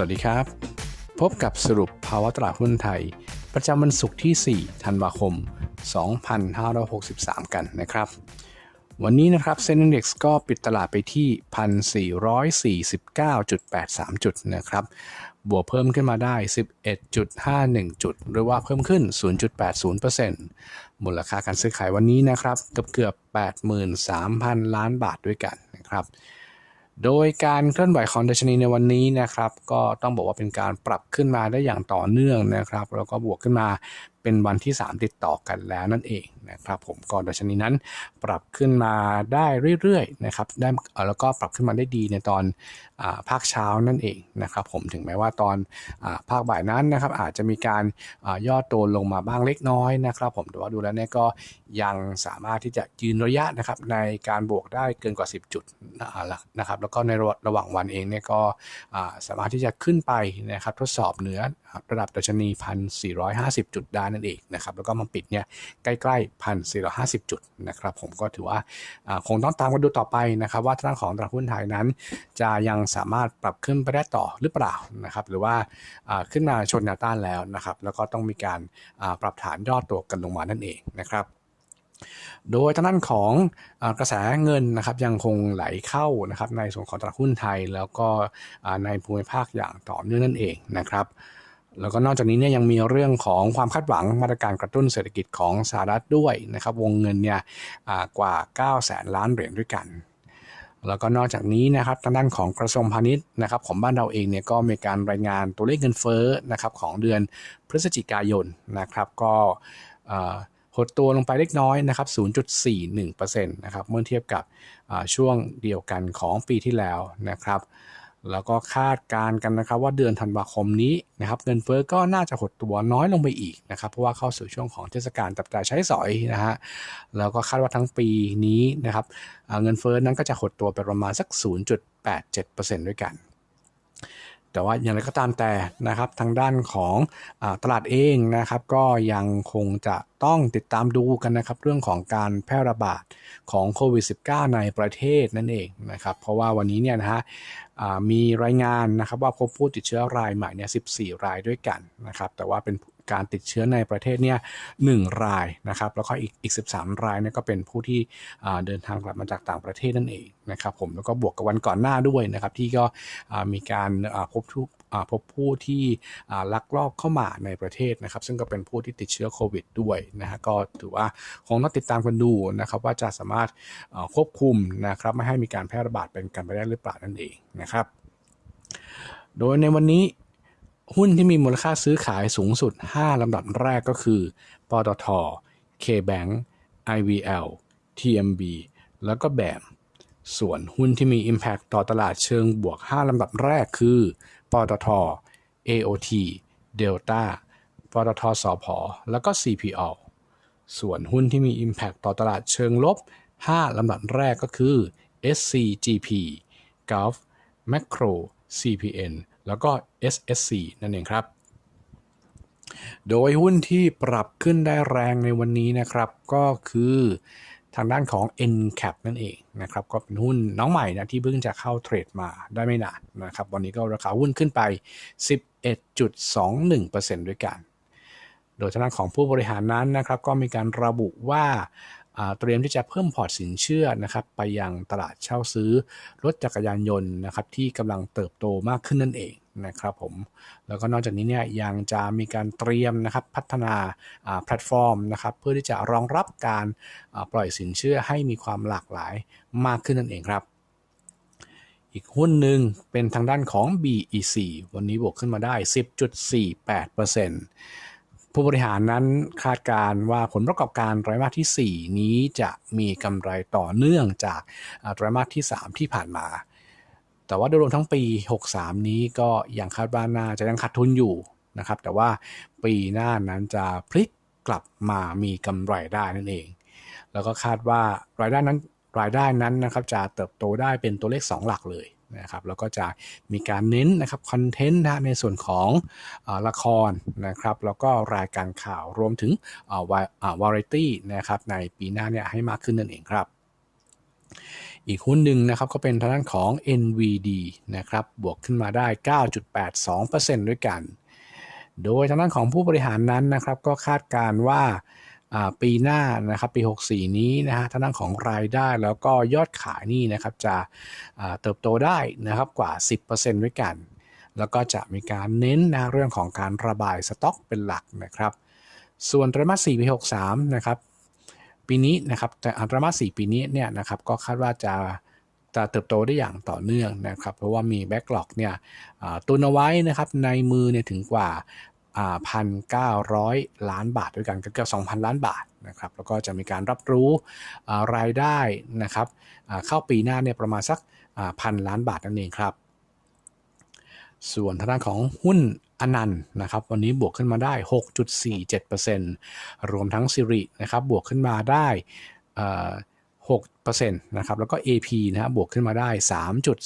วัสดีครับ พบกับสรุปภาวะตลาดหุ้นไทย ประจำวันศุกร์ที่ 4 ธันวาคม 2563 กันนะครับ วันนี้นะครับเซ็นดี x ก็ปิดตลาดไปที่ 1,449.83 จุดนะครับ บวกเพิ่มขึ้นมาได้ 11.51 จุด หรือว่าเพิ่มขึ้น 0.80%มูลค่าการซื้อขายวันนี้นะครับเกือบเกือบ 83,000 ล้านบาทด้วยกันนะครับ โดยการเคลื่อนไหวของดัชนีในวันนี้นะครับ ก็ต้องบอกว่าเป็นการปรับขึ้นมาได้อย่างต่อเนื่องนะครับ แล้วก็บวกขึ้นมาเป็นวันที่ 3 ติดต่อกันแล้วนั่นเองนะครับผมก็ดัชนีนั้นปรับขึ้นมาได้เรื่อยๆนะครับได้แล้วก็ปรับขึ้นมาได้ดีในตอนอภาคเช้านั่นเองนะครับผมถึงแม้ว่าตอนอภาคบ่ายนั้นนะครับอาจจะมีการย่อตัวลงมาบ้างเล็กน้อยนะครับผมแต่ว่าดูแล้วเนี่ยก็ยังสามารถที่จะยืนระยะนะครับในการบวกได้เกินกว่า 10 จุดนะครับแล้วก็ในระหว่างวันเองเนี่ยก็สามารถที่จะขึ้นไปนะครับทดสอบเหนือระดับดัชนี 1,450 จุดได้นั่นเองนะครับ แล้วก็มาปิดเนี่ยใกล้ๆ 1,450 จุดนะครับ ผมก็ถือว่าคงต้องตามกันดูต่อไปนะครับ ว่าทางของตลาดหุ้นไทยนั้น จะยังสามารถปรับขึ้นไปได้ต่อหรือเปล่านะครับ หรือว่าขึ้นมาชนแนวต้านแล้วนะครับ แล้วก็ต้องมีการปรับฐานยอดตัวกันลงมานั่นเองนะครับโดยทางด้านของกระแสเงินนะครับยังคงไหลเข้านะครับในส่วนของตลาดหุ้นไทย แล้วก็ในภูมิภาคอย่างต่อเนื่องนั่นเองนะครับ แล้วก็นอกจากนี้เนี่ยยังมีเรื่องของความคาดหวังมาตรการกระตุ้นเศรษฐกิจของสหรัฐด้วยนะครับ วงเงินเนี่ยกว่า9แสนล้านเหรียญด้วยกัน แล้วก็นอกจากนี้นะครับทางด้านของกระทรวงพาณิชย์นะครับ ของบ้านเราเองเนี่ยก็มีการรายงานตัวเลขเงินเฟ้อนะครับของเดือนพฤศจิกายนนะครับ ก็หดตัวลงไปเล็กน้อยนะครับ 0.41%นะครับ เมื่อเทียบกับช่วงเดียวกันของปีที่แล้วนะครับ แล้วก็คาดการกันนะครับว่าเดือนธันวาคมนี้นะครับเงินเฟ้อก็น่าจะหดตัวน้อยลงไปอีกนะครับเพราะว่าเข้าสู่ช่วงของเทศกาลจับจ่ายใช้สอยนะฮะแล้วก็คาดว่าทั้งปีนี้นะครับเงินเฟ้อนั้นก็จะหดตัวไปประมาณสัก 0.87%ด้วยกัน แต่ว่าอย่างไรก็ตามแต่นะครับทางด้านของอตลาดเองนะครับ ก็ยังคงจะต้องติดตามดูกันนะครับ เรื่องของการแพร่ระบาดของโควิด -19 ในประเทศนั่นเองนะครับ เพราะว่าวันนี้เนี่ยนะฮะมีรายงานนะครับว่าพบผู้ติดเชื้อรายใหม่เนี่ย 14 รายด้วยกันนะครับ แต่ว่าเป็น การติดเชื้อในประเทศเนี่ยหรายนะครับแล้วก็อีกอีก 13 รายเนี่ยก็เป็นผู้ที่เดินทางกลับมาจากต่างประเทศนั่นเองนะครับผมแล้วก็บวกกับวันก่อนหน้าด้วยนะครับที่ก็มีการพบทุกพบผู้ที่ลักลอบเข้ามาในประเทศนะครับ ซึ่งก็เป็นผู้ที่ติดเชื้อโควิดด้วยนะฮะก็ถือว่าคงต้องติดตามกันดูนะครับว่าจะสามารถควบคุมนะครับไม่ให้มีการแพร่ระบาดเป็นกันไปได้หรือเปล่านั่นเองนะครับ โดยในวันนี้ หุ้นที่มีมูลค่าซื้อขายสูงสุด 5 ลำดับแรกก็คือ ปตท KBank IVL TMB แล้วก็แบมส่วนหุ้นที่มี Impact ต่อตลาดเชิงบวก 5 ลำดับแรกคือ ปตท AOT Delta ปตทสอพอแล้วก็ CPO ส่วนหุ้นที่มี Impact ต่อตลาดเชิงลบ 5 ลำดับแรกก็คือ SCGP Gulf Macro CPN แล้วก็ SSC นั่นเองครับ โดยหุ้นที่ปรับขึ้นได้แรงในวันนี้นะครับ ก็คือทางด้านของ NCAP นั่นเองนะครับ ก็เป็นหุ้นน้องใหม่นะที่เพิ่งจะเข้าเทรดมาได้ไม่นานนะครับ วันนี้ก็ราคาหุ้นขึ้นไป 11.21%ด้วยกัน โดยทางด้านของผู้บริหารนั้นนะครับ ก็มีการระบุว่า เตรียมที่จะเพิ่มพอร์ตสินเชื่อนะครับไปยังตลาดเช่าซื้อรถจักรยานยนต์นะครับที่กำลังเติบโตมากขึ้นนั่นเองนะครับผมแล้วก็นอกจากนี้เนี่ยยังจะมีการเตรียมนะครับพัฒนาแพลตฟอร์มนะครับเพื่อที่จะรองรับการปล่อยสินเชื่อให้มีความหลากหลายมากขึ้นนั่นเองครับอีกหุ้นหนึ่งเป็นทางด้านของ BEC วันนี้บวกขึ้นมาได้ 10.48% ผู้บริหารนั้นคาดการว่าผลประกอบการไตรมาสที่ 4 นี้จะมีกำไรต่อเนื่องจากไตรมาสที่ 3 ที่ผ่านมา แต่ว่าโดยรวมทั้งปี 63 นี้ก็ยังคาดว่าน่าจะยังขาดทุนอยู่นะครับ แต่ว่าปีหน้านั้นจะพลิกกลับมามีกำไรได้นั่นเอง แล้วก็คาดว่ารายได้นั้นรายได้นั้นนะครับจะเติบโตได้เป็นตัวเลข 2 หลักเลย นะครับแล้วก็จะมีการเน้นนะครับคอนเทนต์นะในส่วนของอละครนะครับแล้วก็รายการข่าวรวมถึงวาไรตี้นะครับในปีหน้าเนี่ยให้มากขึ้นนั่นเองครับอีกหุ้นหนึ่งนะครับก็เป็นทางด้านของ NVD นะครับบวกขึ้นมาได้ 9.82%ด้วยกัน โดยทางด้านของผู้บริหารนั้นนะครับก็คาดการณ์ว่า ปีหน้านะครับปี 64 นี้นะฮะทางด้านของรายได้แล้วก็ยอดขายนี่นะครับจะเติบโตได้นะครับกว่า 10%ด้วยกัน แล้วก็จะมีการเน้นนะเรื่องของการระบายสต็อกเป็นหลักนะครับ ส่วนไตรมาส 4 ปี 63 นะครับปีนี้นะครับแต่ไตรมาส4ปีนี้เนี่ยนะครับก็คาดว่าจะจะเติบโตได้อย่างต่อเนื่องนะครับ เพราะว่ามีแบ็กหลอกเนี่ยตุนเอาไว้นะครับในมือเนี่ยถึงกว่า พันเก้าร้อยล้านบาทด้วยกันก็เกือบ2,000ล้านบาทนะครับแล้วก็จะมีการรับรู้รายได้นะครับเข้าปีหน้าเนี่ยประมาณสักพันล้านบาทนั่นเองครับ ส่วนทางด้านของหุ้นอนันต์นะครับวันนี้บวกขึ้นมาได้ 6.47%รวมทั้งสิรินะครับบวกขึ้นมาได้เอ่อ6%นะครับแล้วก็ AP นะฮะบวกขึ้นมาได้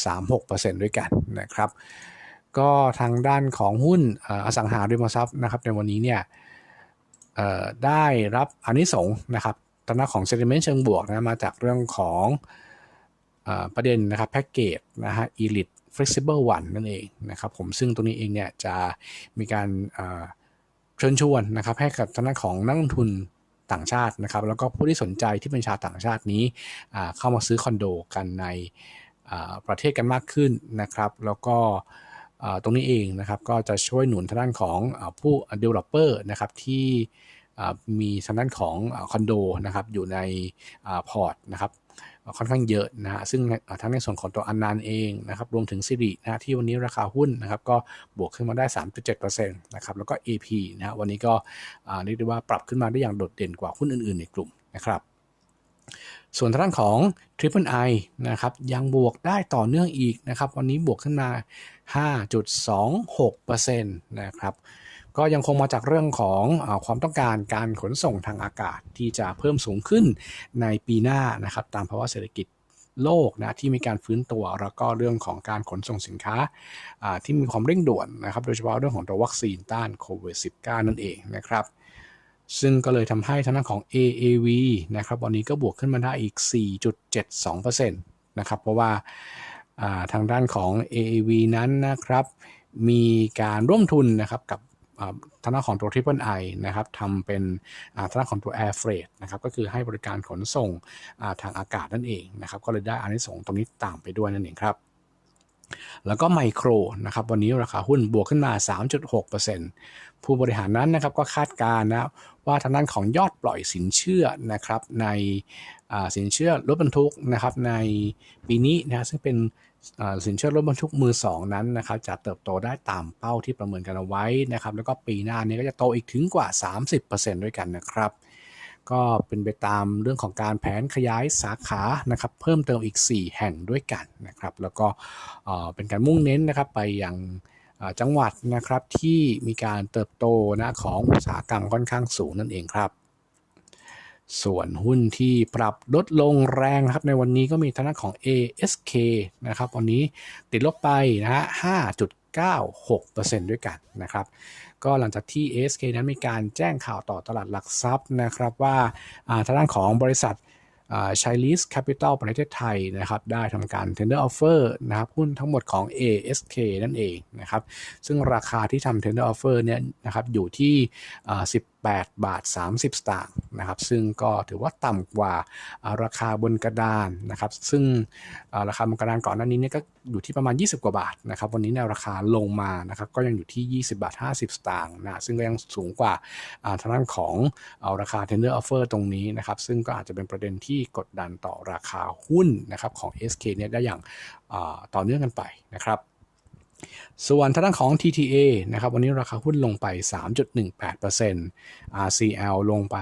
3.36%ด้วยกันนะครับ ก็ทางด้านของหุ้นอสังหาริมทรัพย์นะครับในวันนี้เนี่ยได้รับอานิสงส์นะครับทางด้นของ sentiment เชิงบวกนะมาจากเรื่องของอประเด็นนะครับแพ็กเกจนะฮะ elite flexible one นั่นเองนะครับผมซึ่งตรงนี้เองเนี่ยจะมีการเชิญชวนนะครับให้กับทางด้านของนักลงทุนต่างชาตินะครับแล้วก็ผู้ที่สนใจที่เป็นชาวต่างชาตินี้เข้ามาซื้อคอนโดกันในประเทศกันมากขึ้นนะครับ แล้วก็ ตรงนี้เองนะครับก็จะช่วยหนุนทางด้านของผู้ developer นะครับที่มีทางด้านของคอนโดนะครับอยู่ในพอร์ตนะครับค่อนข้างเยอะนะฮะซึ่งทั้งในส่วนของตัวอันนานเองนะครับรวมถึงสิรินะฮะที่วันนี้ราคาหุ้นนะครับก็บวกขึ้นมาได้ 3.7%นะครับแล้วก็ AP นะฮะวันนี้ก็เรียกได้ว่าปรับขึ้นมาได้อย่างโดดเด่นกว่าหุ้นอื่นๆในกลุ่มนะครับ ส่วนทางด้านของ Triple I นะครับยังบวกได้ต่อเนื่องอีกนะครับ วันนี้บวกขึ้นมา 5.26%นะครับก็ยังคงมาจากเรื่องของอความต้องการการขนส่งทางอากาศที่จะเพิ่มสูงขึ้นในปีหน้านะครับตามภาวะเศรษฐกิจโลกนะที่มีการฟื้นตัวแล้วก็เรื่องของการขนส่งสินค้าที่มีความเร่งด่วนนะครับ โดยเฉพาะเรื่องของตัววัคซีนต้านโควิด -19 นั่นเองนะครับ ซึ่งก็เลยทำให้ทางด้านของ AAV นะครับวันนี้ก็บวกขึ้นมาได้อีก 4.72%นะครับ เพราะว่าทางด้านของ AAV นั้นนะครับ มีการร่วมทุนนะครับกับทางด้านของตัว Triple I นะครับทำเป็นทางด้านของตัว Air Freight นะครับก็คือให้บริการขนส่งทางอากาศนั่นเองนะครับ ก็เลยได้อานิสงส์ตรงนี้ตามไปด้วยนั่นเองครับ แล้วก็ไมโครนะครับวันนี้ราคาหุ้นบวกขึ้นมา 3.6%ผู้บริหารนั้นนะครับก็คาดการณ์นะว่าทางด้านของยอดปล่อยสินเชื่อนะครับในสินเชื่อรถบรรทุกนะครับในปีนี้นะซึ่งเป็นสินเชื่อรถบรรทุกมือ 2 นั้นนะครับจะเติบโตได้ตามเป้าที่ประเมินกันเอาไว้นะครับแล้วก็ปีหน้านี้ก็จะโตอีกถึงกว่า 30%ด้วยกันนะครับ ก็เป็นไปตามเรื่องของการแผนขยายสาขานะครับเพิ่มเติมอีก 4 แห่งด้วยกันนะครับ แล้วก็เป็นการมุ่งเน้นนะครับไปยังจังหวัดนะครับที่มีการเติบโตนะของอุตสาหกรรมค่อนข้างสูงนั่นเองครับ ส่วนหุ้นที่ปรับลดลงแรงครับในวันนี้ก็มีทางของ ASK นะครับวันนี้ติดลบไปนะฮะ5.96%ด้วยกันนะครับ ก็หลังจากที่ ASK นั้นมีการแจ้งข่าวต่อตลาดหลักทรัพย์นะครับว่าทางด้านของบริษัทชัยลิสแคปิตอลประเทศไทยนะครับได้ทำการ tender offer นะครับหุ้นทั้งหมดของ ASK นั่นเองนะครับซึ่งราคาที่ทำ tender offer เนี่ยนะครับอยู่ที่ 10 8 บาท 30 สตางค์นะครับซึ่งก็ถือว่าต่ำกว่าราคาบนกระดานนะครับซึ่งราคาบนกระดานก่อนหน้านี้เนี่ยก็อยู่ที่ประมาณ 20 กว่าบาทนะครับวันนี้แนวราคาลงมานะครับก็ยังอยู่ที่ 20 บาท 50 สตางค์นะซึ่งก็ยังสูงกว่าอ่าทางด้านของอาราคา tender offer ตรงนี้นะครับซึ่งก็อาจจะเป็นประเด็นที่กดดันต่อราคาหุ้นนะครับของ SK เนี่ยได้อย่างต่อเนื่องกันไปนะครับ ส่วนทางด้านของ TTA นะครับวันนี้ราคาหุ้นลงไป 3.18% RCL ลงไป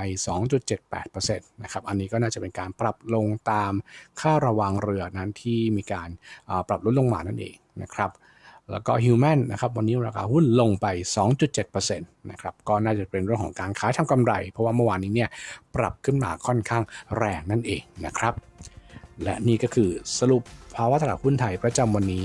2.78%นะครับอันนี้ก็น่าจะเป็นการปรับลงตามค่าระวังเรือนั้นที่มีการปรับลดลงมานั่นเองนะครับแล้วก็ Human นะครับวันนี้ราคาหุ้นลงไป 2.7%นะครับก็น่าจะเป็นเรื่องของการขายทำกำไร เพราะว่าเมื่อวานนี้เนี่ยปรับขึ้นมาค่อนข้างแรงนั่นเองนะครับและนี่ก็คือสรุปภาวะตลาดหุ้นไทยประจำวันนี้